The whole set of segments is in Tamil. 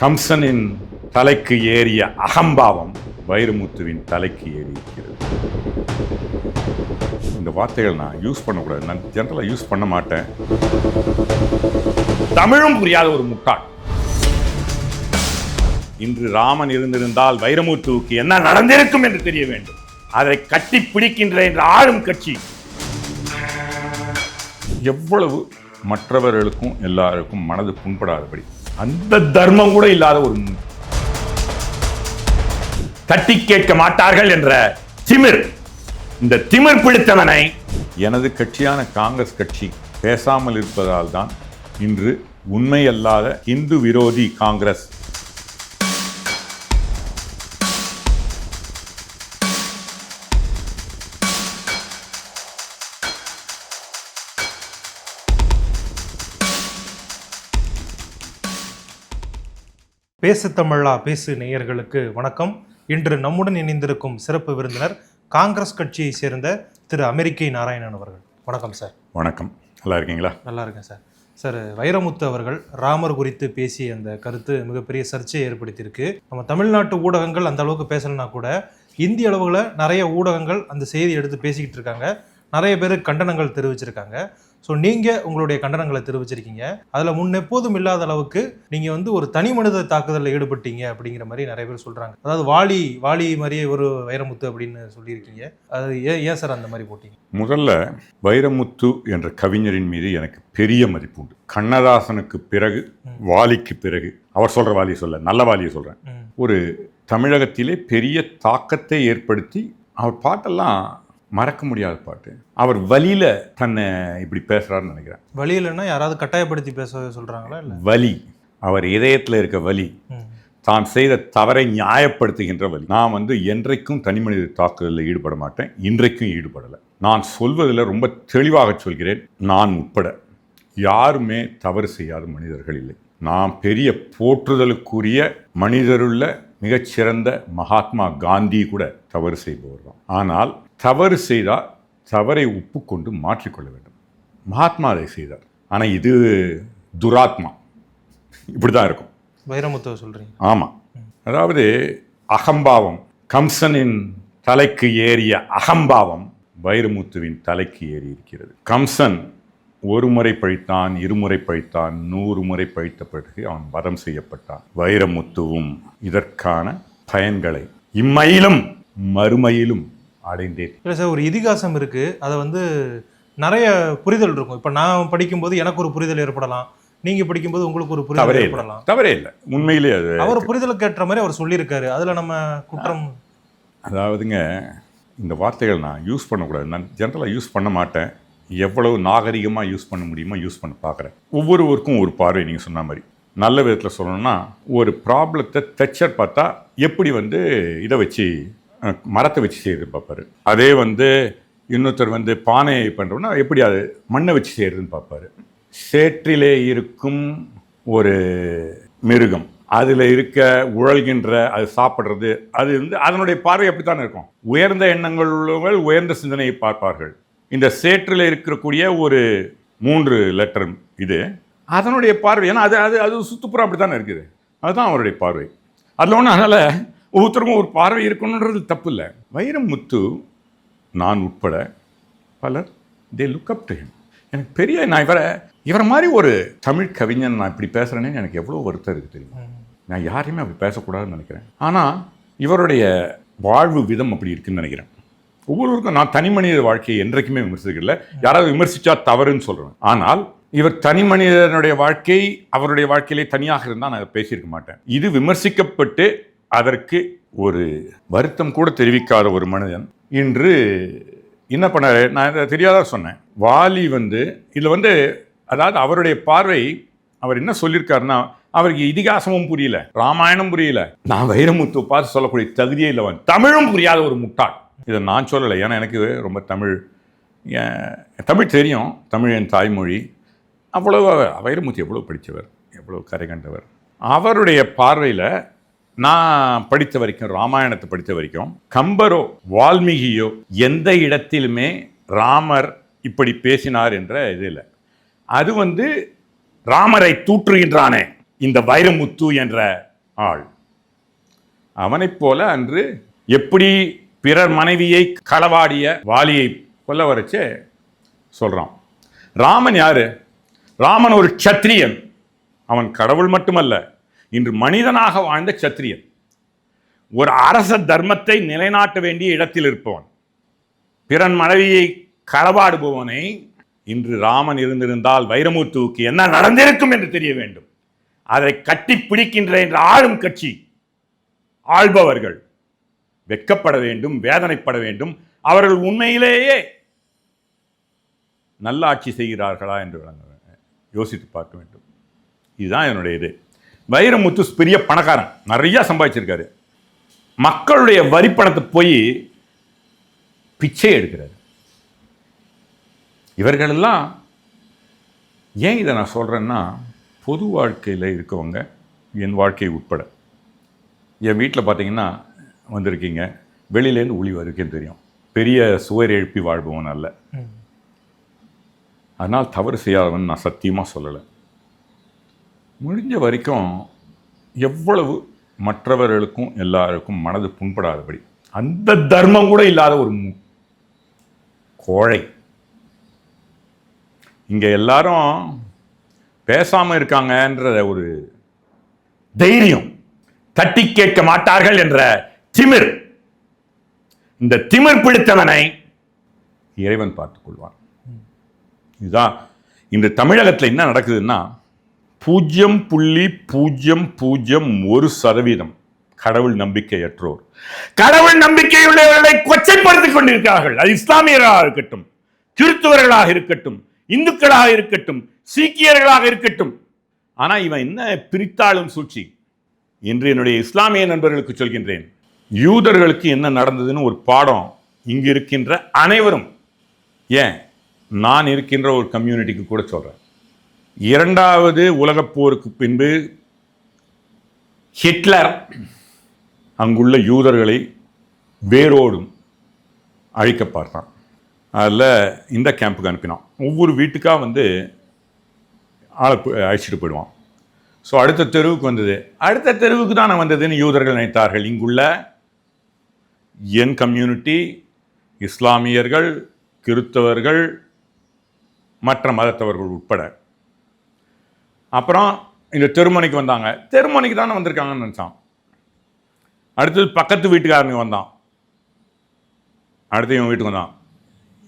கம்சனின் தலைக்கு ஏறிய அகம்பாவம் வைரமுத்துவின் தலைக்கு ஏறி இருக்கிறது இந்த வார்த்தைகள் நான் யூஸ் பண்ணக்கூடாது. நான் ஜென்ரலாக யூஸ் பண்ண மாட்டேன். தமிழும் புரியாத ஒரு முட்டாள். இன்று ராமன் இருந்திருந்தால் வைரமுத்துவுக்கு என்ன நடந்திருக்கும் என்று தெரிய வேண்டும். அதை கட்டி பிடிக்கின்ற என்ற ஆளும் கட்சி. எவ்வளவு மற்றவர்களுக்கும் எல்லாருக்கும் மனது புண்படாதபடி அந்த தர்மம் கூட இல்லாத ஒரு தட்டி கேட்க மாட்டார்கள் என்ற திமிர். இந்த திமிர் பிடித்தவனை எனது கட்சியான காங்கிரஸ் கட்சி பேசாமல் இருப்பதால் தான் இன்று உண்மையல்லாத இந்து விரோதி காங்கிரஸ் பேசு தமிழா பேசு நேயர்களுக்கு வணக்கம். இன்று நம்முடன் இணைந்திருக்கும் சிறப்பு விருந்தினர் காங்கிரஸ் கட்சியை சேர்ந்த திரு அமெரிக்கை நாராயணன் அவர்கள். வணக்கம் சார். வணக்கம். நல்லா இருக்கீங்களா? நல்லா இருக்கேன் சார். சார் வைரமுத்து அவர்கள் ராமர் குறித்து பேசிய அந்த கருத்து மிகப்பெரிய சர்ச்சையை ஏற்படுத்தியிருக்கு. நம்ம தமிழ்நாட்டு ஊடகங்கள் அந்த அளவுக்கு பேசலைன்னா கூட இந்திய அளவில் நிறைய ஊடகங்கள் அந்த செய்தி எடுத்து பேசிக்கிட்டு இருக்காங்க. நிறைய பேர் கண்டனங்கள் தெரிவிச்சிருக்காங்க. ஸோ நீங்கள் உங்களுடைய கண்டனங்களை தெரிவிச்சிருக்கீங்க. அதில் முன்னெப்போதும் இல்லாத அளவுக்கு நீங்கள் வந்து ஒரு தனி மனித தாக்குதலில் ஈடுபட்டீங்க அப்படிங்கிற மாதிரி நிறைய பேர் சொல்கிறாங்க அதாவது வாலி வாலி மாதிரியே ஒரு வைரமுத்து அப்படின்னு சொல்லியிருக்கீங்க. அது ஏன் ஏன் சார் அந்த மாதிரி போட்டீங்க? முதல்ல வைரமுத்து என்ற கவிஞரின் மீது எனக்கு பெரிய மதிப்பு உண்டு. கண்ணதாசனுக்கு பிறகு வாலிக்கு பிறகு அவர் சொல்ற வாலியை சொல்ல நல்ல வாலியை சொல்றேன். ம். ஒரு தமிழகத்திலே பெரிய தாக்கத்தை ஏற்படுத்தி அவர் பாட்டெல்லாம் மறக்க முடியாத பாட்டு. அவர் வலியில தன்னை இப்படி பேசுறாருன்னு நினைக்கிறேன். வழியிலன்னா யாராவது கட்டாயப்படுத்தி பேச சொல்றாங்களா இல்ல? வலி. அவர் இதயத்தில் இருக்க வலி. தான் செய்த தவறை நியாயப்படுத்துகின்ற வழி நான் வந்து என்றைக்கும் தனிமனித தாக்குதலில் ஈடுபட மாட்டேன். இன்றைக்கும் ஈடுபடலை. நான் சொல்வதில் ரொம்ப தெளிவாக சொல்கிறேன். நான் உட்பட யாருமே தவறு செய்யாத மனிதர்கள் இல்லை. நான் பெரிய போற்றுதலுக்குரிய மனிதருள்ள மிகச்சிறந்த மகாத்மா காந்தி கூட தவறு செய்பவர் தான் ஆனால் தவறு செய்தால் தவறை ஒப்புக்கொண்டு மாற்றிக்கொள்ள வேண்டும். மகாத்மா அதை செய்தார். ஆனால் இது துராத்மா. இப்படி தான் இருக்கும். வைரமுத்துவ சொல்றீங்க. ஆமாம் அதாவது அகம்பாவம் கம்சனின் தலைக்கு ஏறிய அகம்பாவம் வைரமுத்துவின் தலைக்கு ஏறி இருக்கிறது கம்சன் ஒரு முறை பழித்தான் இருமுறை பழித்தான் நூறு முறை பழித்த பிறகு அவன் வதம் செய்யப்பட்டான். வைரமுத்துவும் இதற்கான பயன்களை இம்மையிலும் மறுமையிலும் அடைந்தேன். இல்லை சார் ஒரு இதிகாசம் இருக்கு. அதை வந்து நிறைய புரிதல் இருக்கும். இப்போ நான் படிக்கும்போது எனக்கு ஒரு புரிதல் ஏற்படலாம். நீங்க படிக்கும்போது உங்களுக்கு ஒரு புரிதல் ஏற்படலாம். தவறே இல்லை. உண்மையிலே அது அவர் புரிதலுக்கு ஏற்ற மாதிரி அவர் சொல்லியிருக்காரு. அதுல நம்ம குற்றம் அதாவதுங்க இந்த வார்த்தைகள் நான் யூஸ் பண்ணக்கூடாது. நான் ஜென்ரலாக யூஸ் பண்ண மாட்டேன். எவ்வளவு நாகரிகமாக யூஸ் பண்ண முடியுமோ யூஸ் பண்ண பார்க்குறேன் ஒவ்வொருவருக்கும் ஒரு பார்வை நீங்கள் சொன்ன மாதிரி. நல்ல விதத்தில் சொல்லணும்னா ஒரு ப்ராப்ளத்தை தச்சர் பார்த்தா எப்படி வந்து இதை வச்சு மரத்தை வச்சு செய்யுது பார்ப்பாரு. அதே வந்து இன்னொருத்தர் வந்து பானையை பண்ணுறோம்னா எப்படி அது மண்ணை வச்சு செய்கிறதுன்னு பார்ப்பாரு. சேற்றிலே இருக்கும் ஒரு மிருகம் அதில் இருக்க உழல்கின்ற அது சாப்பிட்றது அது வந்து அதனுடைய பார்வை அப்படித்தான் இருக்கும். உயர்ந்த எண்ணங்கள் உள்ளவர்கள் உயர்ந்த சிந்தனையை பார்ப்பார்கள். இந்த சேற்றில் இருக்கக்கூடிய ஒரு மூன்று லெட்டர் இது. அதனுடைய பார்வை ஏன்னா அது அது அது சுற்றுப்புறம் அப்படி தானே இருக்குது. அதுதான் அவருடைய பார்வை. அதில் ஒன்று அதனால் ஒவ்வொருத்தருக்கும் ஒரு பார்வை இருக்கணுன்றது தப்பு இல்லை வைரமுத்து நான் உட்பட பலர் they look up to him எனக்கு பெரிய நான் இவரை இவரை மாதிரி ஒரு தமிழ் கவிஞன் நான் இப்படி பேசுகிறேன்னு எனக்கு எவ்வளோ வருத்தம் இருக்குது தெரியுமா? நான் யாரையுமே அப்படி பேசக்கூடாதுன்னு நினைக்கிறேன். ஆனால் இவருடைய வாழ்வு விதம் அப்படி இருக்குன்னு நினைக்கிறேன். ஒவ்வொருவருக்கும் நான் தனி மனித வாழ்க்கையை என்றைக்குமே விமர்சிக்கல. யாராவது விமர்சிச்சா தவறுன்னு சொல்கிறேன் ஆனால் இவர் தனி மனிதனுடைய வாழ்க்கை அவருடைய வாழ்க்கையிலே தனியாக இருந்தால் நான் அதை பேசியிருக்க மாட்டேன். இது விமர்சிக்கப்பட்டு அதற்கு ஒரு வருத்தம் கூட தெரிவிக்காத ஒரு மனிதன். இன்று என்ன பண்ணாரு? நான் இதை சொன்னேன். வாலி வந்து இதில் வந்து அதாவது அவருடைய பார்வை அவர் என்ன சொல்லியிருக்காருன்னா அவருக்கு இதிகாசமும் புரியல ராமாயணம் புரியல. நான் வைரமுத்து பார்த்து சொல்லக்கூடிய தகுதியே இல்லவன். தமிழும் புரியாத ஒரு முட்டாள். இதை நான் சொல்லலை. ஏன்னா எனக்கு ரொம்ப தமிழ். தமிழ் தெரியும். தமிழ் என் தாய்மொழி. அவ்வளோ வைரமுத்து எவ்வளோ படித்தவர் எவ்வளோ கரை கண்டவர். அவருடைய பார்வையில் நான் படித்த வரைக்கும் ராமாயணத்தை படித்த வரைக்கும் கம்பரோ வால்மீகியோ எந்த இடத்திலுமே ராமர் இப்படி பேசினார் என்ற இது இல்லை. அது வந்து ராமரை தூற்றுகின்றானே இந்த வைரமுத்து என்ற ஆள். அவனைப் போல அன்று எப்படி பிறர் மனைவியை களவாடிய வாலியை கொல்ல வரைச்சு சொல்றான். ராமன் யாரு? ராமன் ஒரு சத்திரியன் அவன் கடவுள் மட்டுமல்ல இன்று மனிதனாக வாழ்ந்த சத்திரியன் ஒரு அரச தர்மத்தை நிலைநாட்ட வேண்டிய இடத்தில் இருப்பவன். பிறன் மனைவியை களவாடுபவனை இன்று ராமன் இருந்திருந்தால் வைரமுத்துவுக்கு என்ன நடந்திருக்கும் என்று தெரிய வேண்டும். அதை கட்டி பிடிக்கின்ற என்ற ஆளும் கட்சி ஆள்பவர்கள். வெட்கப்பட வேண்டும் வேதனைப்பட வேண்டும். அவர்கள் உண்மையிலேயே நல்ல ஆட்சி செய்கிறார்களா என்று விளங்க யோசித்து பார்க்க வேண்டும். இதுதான் என்னுடைய இது. வைரமுத்து பெரிய பணக்காரன். நிறையா சம்பாதிச்சிருக்காரு. மக்களுடைய வரிப்பணத்தை போய் பிச்சை எடுக்கிறாரு. இவர்களெல்லாம் ஏன் இதை நான் சொல்கிறேன்னா பொது வாழ்க்கையில் இருக்கவங்க என் வாழ்க்கை உட்பட. என் வீட்டில் பார்த்தீங்கன்னா வந்திருக்கீங்க. வெளியிலேருந்து ஒளி வரைக்கும் தெரியும். பெரிய சுவர் எழுப்பி வாழ்பவன் அல்ல. அதனால் தவறு செய்யாதவன் நான் சத்தியமாக சொல்லலை. முடிஞ்ச வரைக்கும் எவ்வளவு மற்றவர்களுக்கும் எல்லாருக்கும் மனது புண்படாதபடி அந்த தர்மம் கூட இல்லாத ஒரு கோழை. இங்கே எல்லாரும் பேசாமல் இருக்காங்கன்ற ஒரு தைரியம் தட்டி கேட்க மாட்டார்கள் என்ற திமிர். இந்த திமிர் பிடித்தவனை இறைவன் பார்த்துக் கொள்வான் இதுதான் இந்த தமிழகத்தில் என்ன நடக்குதுன்னா பூஜ்ஜியம் புள்ளி பூஜ்ஜியம் பூஜ்ஜியம் ஒரு சதவீதம் கடவுள் நம்பிக்கையற்றோர். கடவுள் நம்பிக்கையுள்ளவர்களை கொச்சைப்படுத்திக் கொண்டிருக்கிறார்கள். அது இஸ்லாமியர்களாக இருக்கட்டும் கிறிஸ்துவர்களாக இருக்கட்டும் இந்துக்களாக இருக்கட்டும் சீக்கியர்களாக இருக்கட்டும். ஆனால் இவன் என்ன பிரித்தாளும் சூழ்ச்சி என்று என்னுடைய இஸ்லாமிய நண்பர்களுக்கு சொல்கின்றேன். யூதர்களுக்கு என்ன நடந்ததுன்னு ஒரு பாடம் இங்கு இருக்கின்ற அனைவரும். ஏன்? நான் இருக்கின்ற ஒரு கம்யூனிட்டிக்கு கூட சொல்கிறேன் இரண்டாவது உலகப் போருக்கு பின்பு ஹிட்லர் அங்குள்ள யூதர்களை வேரோடும் அழிக்க பார்த்தான். அதில் இந்த கேம்புக்கு அனுப்பினான். ஒவ்வொரு வீட்டுக்காக வந்து ஆளை அழைச்சிட்டு போயிடுவான். ஸோ அடுத்த தெருவுக்கு வந்தது. அடுத்த தெருவுக்கு தானே வந்ததுன்னு யூதர்கள் நினைத்தார்கள். இங்குள்ள என் கம்யூனிட்டி இஸ்லாமியர்கள் கிறித்தவர்கள் மற்ற மதத்தவர்கள் உட்பட. அப்புறம் இந்த தெருமனைக்கு வந்தாங்க. தெருமனைக்கு தானே வந்திருக்காங்கன்னு நினச்சான். அடுத்தது பக்கத்து வீட்டுக்காரங்க வந்தான். அடுத்து இவன் வீட்டுக்கு வந்தான்.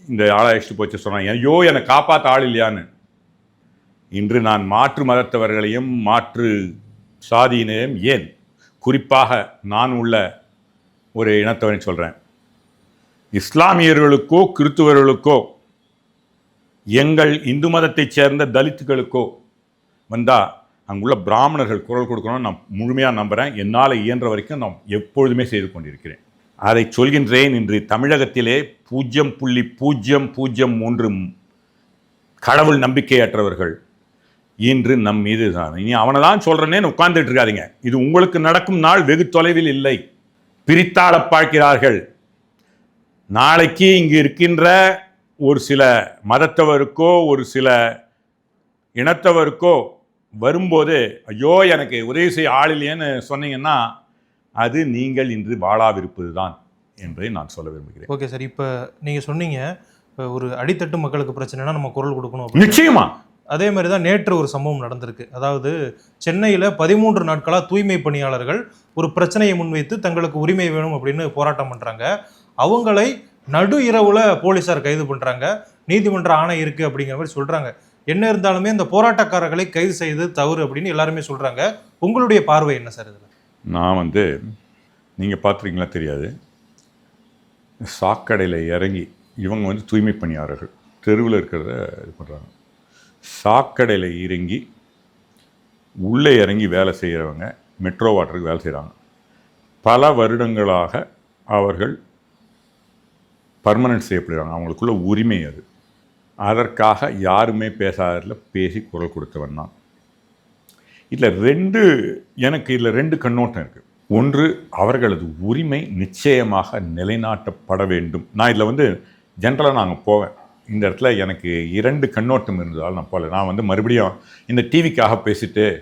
இந்த ஆளை அழைச்சிட்டு போச்சு சொன்னான் ஐயோ என்னை காப்பாற்ற ஆள் இல்லையான்னு. இன்று நான் மாற்று மதத்தவர்களையும் மாற்று சாதியினையும் ஏன்? குறிப்பாக நான் உள்ள ஒரு இனத்தவனை சொல்கிறேன் இஸ்லாமியர்களுக்கோ கிறிஸ்துவர்களுக்கோ எங்கள் இந்து மதத்தைச் சேர்ந்த தலித்துகளுக்கோ வந்தால் அங்குள்ள பிராமணர்கள் குரல் கொடுக்கணும்னு நான் முழுமையாக நம்புகிறேன் என்னால் இயன்ற வரைக்கும் நான் எப்பொழுதுமே செய்து கொண்டிருக்கிறேன். அதை சொல்கின்றேன் இன்று தமிழகத்திலே பூஜ்ஜியம் புள்ளி பூஜ்ஜியம் பூஜ்ஜியம் மூன்று கடவுள் நம்பிக்கையற்றவர்கள் இன்று நம் மீது தான் இனி அவனை தான் சொல்கிறேன்னு உட்கார்ந்துட்டு இருக்காதிங்க. இது உங்களுக்கு நடக்கும் நாள் வெகு தொலைவில் இல்லை. பிரித்தாள பார்க்கிறார்கள். நாளைக்கு இங்கு இருக்கின்ற ஒரு சில மதத்தவருக்கோ ஒரு சில இனத்தவருக்கோ வரும்போது ஐயோ எனக்கு உதவி செய்ய ஆள் இல்லையேன்னு சொன்னீங்கன்னா அது நீங்கள் இன்று வாழாவிருப்பது தான் என்பதை நான் சொல்ல விரும்புகிறேன். ஓகே சார் இப்போ நீங்க சொன்னீங்க இப்ப ஒரு அடித்தட்டு மக்களுக்கு பிரச்சனைனா நம்ம குரல் கொடுக்கணும். நிச்சயமா. அதே மாதிரி தான் நேற்று ஒரு சம்பவம் நடந்திருக்கு. அதாவது சென்னையில் பதிமூன்று நாட்களாக தூய்மை பணியாளர்கள் ஒரு பிரச்சனையை முன்வைத்து தங்களுக்கு உரிமை வேணும் அப்படின்னு போராட்டம் பண்ணுறாங்க அவங்களை நடு இரவில் போலீஸார் கைது பண்ணுறாங்க நீதிமன்ற ஆணை இருக்குது அப்படிங்கிற மாதிரி சொல்கிறாங்க என்ன இருந்தாலுமே இந்த போராட்டக்காரர்களை கைது செய்து தவறு அப்படின்னு எல்லாருமே சொல்கிறாங்க உங்களுடைய பார்வை என்ன சார் இதில்? நான் வந்து நீங்கள் பார்த்துருக்கீங்களா தெரியாது. சாக்கடையில் இறங்கி இவங்க வந்து தூய்மை பணியாளர்கள் தெருவில் இருக்கிறத இது பண்ணுறாங்க சாக்கடையில் இறங்கி உள்ளே இறங்கி வேலை செய்கிறவங்க மெட்ரோ வாட்டருக்கு வேலை செய்கிறாங்க பல வருடங்களாக அவர்கள் பர்மனன்ட் செய்யப்படுகிறாங்க அவங்களுக்குள்ள உரிமை அது. அதற்காக யாருமே பேசாததில் பேசி குரல் கொடுத்தவன் தான். இதில் ரெண்டு எனக்கு இதில் ரெண்டு கண்ணோட்டம் இருக்குது ஒன்று அவர்களது உரிமை நிச்சயமாக நிலைநாட்டப்பட வேண்டும். நான் இதில் வந்து ஜென்ரலாக நாங்கள் போவேன். இந்த இடத்துல எனக்கு இரண்டு கண்ணோட்டம் இருந்ததால் நான் போகல. நான் வந்து மறுபடியும் இந்த டிவிக்காக பேசிட்டு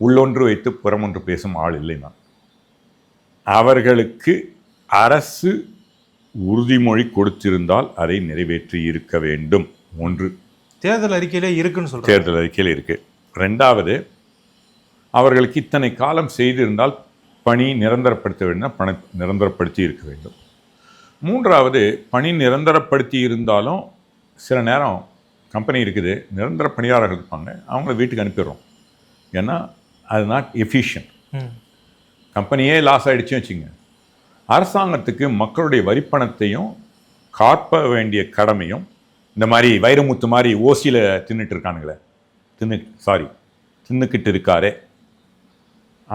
உள்ளொன்று வைத்து புறமொன்று பேசும் ஆள் இல்லை நான். அவர்களுக்கு அரசு உறுதிமொழி கொடுத்திருந்தால் அதை நிறைவேற்றி இருக்க வேண்டும். ஒன்று. தேர்தல் அறிக்கையிலே இருக்குன்னு சொல்றாங்க. தேர்தல் அறிக்கையில் இருக்கு. ரெண்டாவது அவர்களுக்கு இத்தனை காலம் செய்திருந்தால் பணி நிரந்தரப்படுத்த வேண்டும் பண நிரந்தரப்படுத்தி இருக்க வேண்டும். மூன்றாவது பணி நிரந்தரப்படுத்தி இருந்தாலும் சில நேரம் கம்பெனி இருக்குது நிரந்தர பணியாளர்கள் இருப்பாங்க அவங்கள வீட்டுக்கு அனுப்பிடுறோம். ஏன்னா அது நாட் எஃபிஷியன்ட். கம்பெனியே லாஸ் ஆயிடுச்சு வச்சுங்க அரசாங்கத்துக்கு மக்களுடைய வரிப்பணத்தையும் காப்ப வேண்டிய கடமையும் இந்த மாதிரி வைரமுத்து மாதிரி ஓசியில் தின்னுட்டு இருக்கானுங்களே. தின்னு சாரி தின்னுக்கிட்டு இருக்காரே.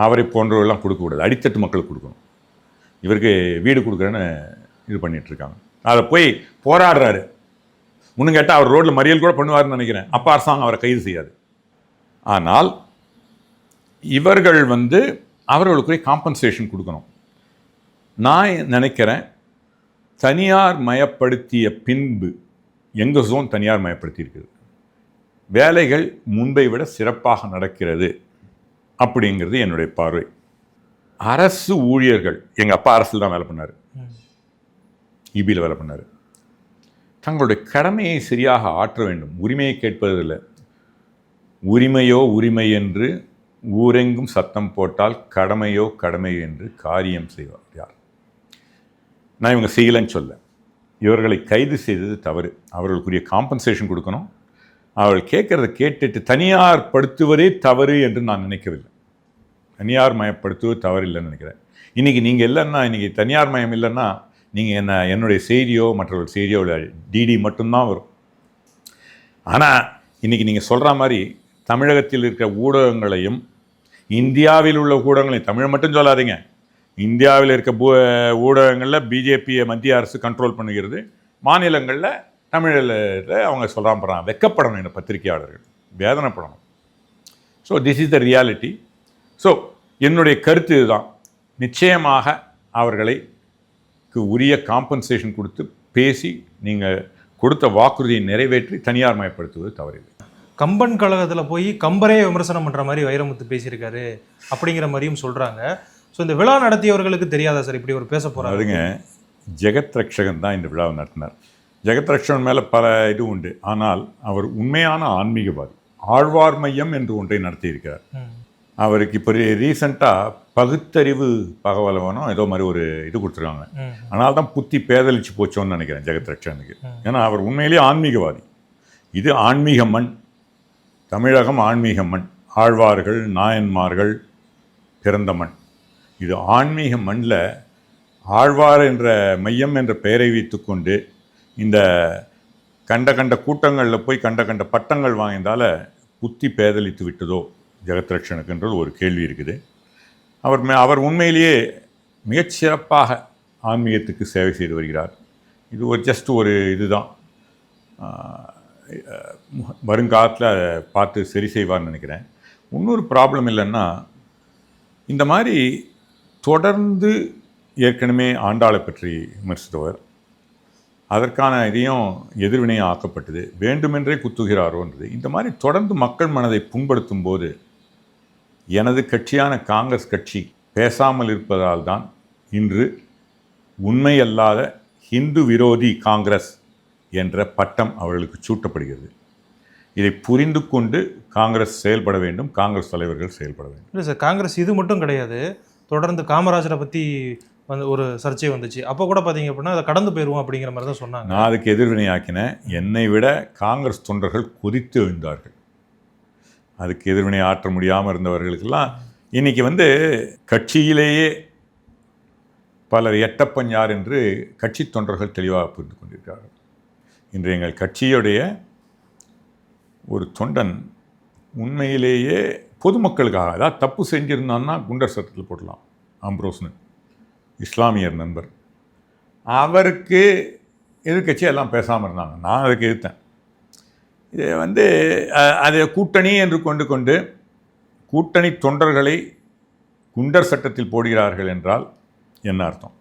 அவரை போன்றவர்கள்லாம் கொடுக்கக்கூடாது அடித்தட்டு மக்களுக்கு கொடுக்கணும். இவருக்கு வீடு கொடுக்குறேன்னு இது பண்ணிட்டு இருக்காங்க. அதை போய் போராடுறாரு. இன்னும் கேட்டால் அவர் ரோட்டில் மறியல் கூட பண்ணுவாருன்னு நினைக்கிறேன். அப்போ அரசாங்கம் அவரை கைது செய்யாது. ஆனால் இவர்கள் வந்து அவர்களுக்குரிய காம்பன்சேஷன் கொடுக்கணும். நான் நினைக்கிறேன் தனியார் மயப்படுத்திய பின்பு எங்கள் ஜோன் தனியார் மயப்படுத்தி இருக்குது வேலைகள் முன்பை விட சிறப்பாக நடக்கிறது அப்படிங்கிறது என்னுடைய பார்வை. அரசு ஊழியர்கள் எங்கள் அப்பா அரசில் தான் வேலை பண்ணார். இபியில் வேலை பண்ணார். தங்களுடைய கடமையை சரியாக ஆற்ற வேண்டும். உரிமையை கேட்பதில்லை. உரிமையோ உரிமை என்று ஊரெங்கும் சத்தம் போட்டால் கடமையோ கடமை என்று காரியம் செய்வார் யார்? நான் இவங்க செய்யலைன்னு சொல்ல. இவர்களை கைது செய்தது தவறு. அவர்களுக்குரிய காம்பன்சேஷன் கொடுக்கணும். அவர்கள் கேட்குறத கேட்டுட்டு தனியார் படுத்துவதே தவறு என்று நான் நினைக்கவில்லை. தனியார் மயப்படுத்துவது தவறு இல்லைன்னு நினைக்கிறேன். இன்றைக்கி நீங்கள் இல்லைன்னா இன்றைக்கி தனியார் மயம் இல்லைன்னா நீங்கள் என்ன என்னுடைய செய்தியோ மற்றவர்கள் செய்தியோ இல்லை டிடி மட்டும்தான் வரும். ஆனால் இன்றைக்கி நீங்கள் சொல்கிற மாதிரி தமிழகத்தில் இருக்கிற ஊடகங்களையும் இந்தியாவில் உள்ள ஊடகங்களையும் தமிழ் மட்டும் சொல்லாதீங்க. இந்தியாவில் இருக்க பூ ஊடகங்களில் பிஜேபியை மத்திய அரசு கண்ட்ரோல் பண்ணுகிறது. மாநிலங்களில் தமிழில் அவங்க சொல்கிறான் போகிறான் வெக்கப்படணும் இந்த பத்திரிகையாளர்கள். வேதனைப்படணும். So this is the reality so என்னுடைய கருத்து இதுதான். நிச்சயமாக அவர்களை உரிய காம்பன்சேஷன் கொடுத்து பேசி நீங்கள் கொடுத்த வாக்குறுதியை நிறைவேற்றி தனியார் மயப்படுத்துவது தவறில்லை. கம்பன் கழகத்துல போய் கம்பரே விமர்சனம் பண்ற மாதிரி வைரமுத்து பேசியிருக்காரு அப்படிங்கிற மாதிரியும் சொல்றாங்க. ஸோ இந்த விழா நடத்தியவர்களுக்கு தெரியாதா சார்? இப்படி ஒரு பேச போறாங்க. அதுங்க ஜெகத் ரக்ஷகன் தான் இந்த விழாவை நடத்தினார். ஜெகத் ரக்ஷகன் மேலே பல இது உண்டு. ஆனால் அவர் உண்மையான ஆன்மீகவாதி. ஆழ்வார் மையம் என்று ஒன்றை நடத்தியிருக்கிறார். அவருக்கு இப்போ ரீசண்டாக பகுத்தறிவு பகவலவனோ ஏதோ மாதிரி ஒரு இது கொடுத்துருக்காங்க. ம். ஆனால் தான் புத்தி பேதலிச்சு போச்சோன்னு நினைக்கிறேன் ஜெகத் ரக்ஷகனுக்கு ஏன்னா அவர் உண்மையிலேயே ஆன்மீகவாதி. இது ஆன்மீக மண். தமிழகம் ஆன்மீக மண். ஆழ்வார்கள் நாயன்மார்கள் பிறந்த மண். இது ஆன்மீக மண்ணில் ஆழ்வார் என்ற மையம் என்ற பெயரை வைத்துக்கொண்டு இந்த கண்ட கண்ட கூட்டங்களில் போய் கண்ட கண்ட பட்டங்கள் வாங்கியதால புத்தி பேதலித்து விட்டதோ ஜெகத்ரட்சனுக்குன்றது ஒரு கேள்வி இருக்குது. அவர் மே- அவர் உண்மையிலேயே மிகச்சிறப்பாக ஆன்மீகத்துக்கு சேவை செய்து வருகிறார். இது ஒரு ஜஸ்ட் ஒரு இதுதான். வருங்காலத்தில் அதை பார்த்து சரி செய்வார்னு நினைக்கிறேன். இன்னொரு ப்ராப்ளம் இல்லைன்னா இந்த மாதிரி தொடர்ந்து ஏற்கனவே ஆண்டாளை பற்றி விமர்சித்தவர் அதற்கான இதையும் எதிர்வினை ஆக்கப்பட்டது வேண்டுமென்றே குத்துகிறாரோன்றது இந்த மாதிரி தொடர்ந்து மக்கள் மனதை புண்படுத்தும் போது எனது கட்சியான காங்கிரஸ் கட்சி பேசாமல் இருப்பதால் தான் இன்று உண்மையல்லாத ஹிந்து விரோதி காங்கிரஸ் என்ற பட்டம் அவர்களுக்கு சூட்டப்படுகிறது. இதை புரிந்து கொண்டு காங்கிரஸ் செயல்பட வேண்டும் காங்கிரஸ் தலைவர்கள் செயல்பட வேண்டும். இல்லை சார் காங்கிரஸ் இது மட்டும் கிடையாது. தொடர்ந்து காமராஜரை பத்தி வந்து ஒரு சர்ச்சை வந்துச்சு. அப்போ கூட பார்த்தீங்க அப்படின்னா அதை கடந்து போயிடுவோம் அப்படிங்கிற மாதிரி தான் சொன்னாங்க. நான் அதுக்கு எதிர்வினையாக்கினேன். என்னை விட காங்கிரஸ் தொண்டர்கள் கொதித்து எழுந்தார்கள். அதுக்கு எதிர்வினை ஆற்ற முடியாமல் இருந்தவர்களுக்கெல்லாம் இன்னைக்கு வந்து கட்சியிலேயே பலர் எட்டப்பன் யார் என்று கட்சி தொண்டர்கள் தெளிவாக புரிந்து கொண்டிருக்கிறார்கள். இன்று எங்கள் கட்சியுடைய ஒரு தொண்டன் உண்மையிலேயே பொதுமக்களுக்காக அதாவது தப்பு செஞ்சுருந்தான்னா குண்டர் சட்டத்தில் போடலாம். ஆம்ப்ரோஸ்னு. இஸ்லாமியர் நண்பர். அவருக்கு எதிர்கட்சி எல்லாம் பேசாமல் இருந்தாங்க. நான் அதுக்கு எதிர்த்தேன். இது வந்து அதை கூட்டணி என்று கொண்டு கொண்டு கூட்டணி தொண்டர்களை குண்டர் சட்டத்தில் போடுகிறார்கள் என்றால் என்ன அர்த்தம்?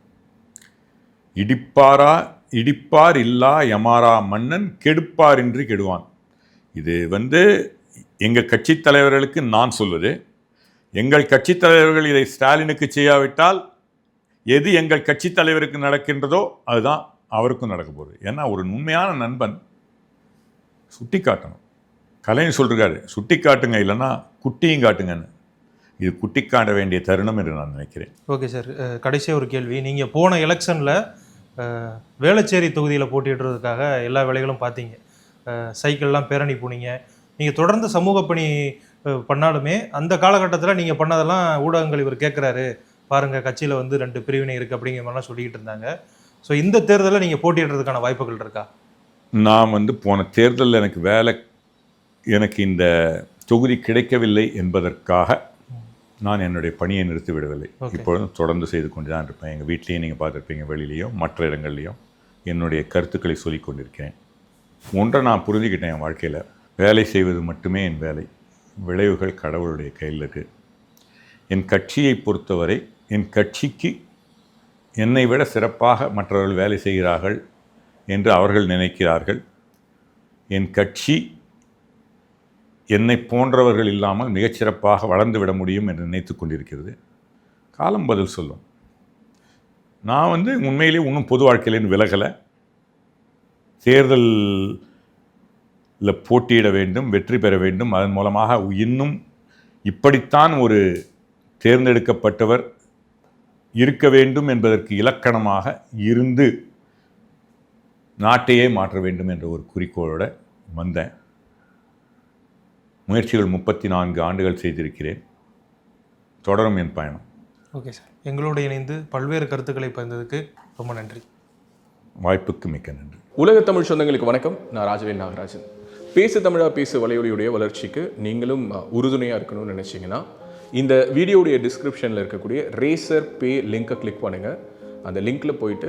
இடிப்பாரா இடிப்பார் இல்லா யமாரா மன்னன் கெடுப்பார் என்று கெடுவான். இது வந்து எங்கள் கட்சித் தலைவர்களுக்கு நான் சொல்வது. எங்கள் கட்சித் தலைவர்கள் இதை ஸ்டாலினுக்கு செய்யாவிட்டால் எது எங்கள் கட்சித் தலைவருக்கு நடக்கின்றதோ அதுதான் அவருக்கும் நடக்க போகுது. ஏன்னா ஒரு உண்மையான நண்பன் சுட்டி காட்டணும் கலைஞர் சொல்லிருக்காரு சுட்டி காட்டுங்க இல்லைன்னா குட்டியும் காட்டுங்கன்னு. இது குட்டி காட்ட வேண்டிய தருணம் என்று நான் நினைக்கிறேன். Okay sir. கடைசியாக ஒரு கேள்வி. நீங்கள் போன எலெக்ஷனில் வேளச்சேரி தொகுதியில் போட்டியிடுறதுக்காக எல்லா வேலைகளும் பார்த்தீங்க. சைக்கிள்லாம் பேரணி போனீங்க. நீங்கள் தொடர்ந்து சமூக பணி பண்ணாலுமே அந்த காலகட்டத்தில் நீங்கள் பண்ணதெல்லாம் ஊடகங்கள் இவர் கேட்குறாரு பாருங்கள் கட்சியில் வந்து ரெண்டு பிரிவினை இருக்குது அப்படிங்கிற மாதிரிலாம் சொல்லிக்கிட்டு இருந்தாங்க. ஸோ இந்த தேர்தலில் நீங்கள் போட்டியிடுறதுக்கான வாய்ப்புகள் இருக்கா? நான் வந்து போன தேர்தலில் எனக்கு வேலை எனக்கு இந்த தொகுதி கிடைக்கவில்லை என்பதற்காக நான் என்னுடைய பணியை நிறுத்தி விடவில்லை. இப்பொழுதும் தொடர்ந்து செய்து கொண்டு தான் இருப்பேன். எங்கள் வீட்லேயும் நீங்கள் பார்த்துருப்பீங்க வெளியிலையும் மற்ற இடங்கள்லையும் என்னுடைய கருத்துக்களை சொல்லிக் கொண்டிருக்கிறேன். ஒன்றை நான் புரிஞ்சுக்கிட்டேன் என் வாழ்க்கையில். வேலை செய்வது மட்டுமே என் வேலை. விளைவுகள் கடவுளுடைய கையில் இருக்குது என் கட்சியை பொறுத்தவரை என் கட்சிக்கு என்னை விட சிறப்பாக மற்றவர்கள் வேலை செய்கிறார்கள் என்று அவர்கள் நினைக்கிறார்கள். என் கட்சி என்னை போன்றவர்கள் இல்லாமல் மிகச்சிறப்பாக வளர்ந்து விட முடியும் என்று நினைத்து கொண்டிருக்கிறது. காலம் பதில் சொல்லும். நான் வந்து உண்மையிலேயே இன்னும் பொது வாழ்க்கையிலேருந்து விலகலை. தேர்தலில் போட்டியிட வேண்டும் வெற்றி பெற வேண்டும். அதன் மூலமாக இன்னும் இப்படித்தான் ஒரு தேர்ந்தெடுக்கப்பட்டவர் இருக்க வேண்டும் என்பதற்கு இலக்கணமாக இருந்து நாட்டையே மாற்ற வேண்டும் என்ற ஒரு குறிக்கோளோட வந்தேன். முயற்சிகள் முப்பத்தி நான்கு ஆண்டுகள் செய்திருக்கிறேன். தொடரும் என் பயணம். Okay sir. எங்களோடு இணைந்து பல்வேறு கருத்துக்களை பகிர்ந்ததுக்கு ரொம்ப நன்றி. வாய்ப்புக்கு மிக்க நன்றி. உலக தமிழ் சொந்தங்களுக்கு வணக்கம். நான் ராஜவேல் நாகராஜன். பேசு தமிழா பேசு வலையொலியுடைய வளர்ச்சிக்கு நீங்களும் அஹ், உறுதுணையா இருக்கணும்னு நினைச்சீங்கன்னா இந்த வீடியோடைய டிஸ்கிரிப்ஷனில் இருக்கக்கூடிய ரேசர் பே லிங்கை கிளிக் பண்ணுங்க. அந்த லிங்க்ல போயிட்டு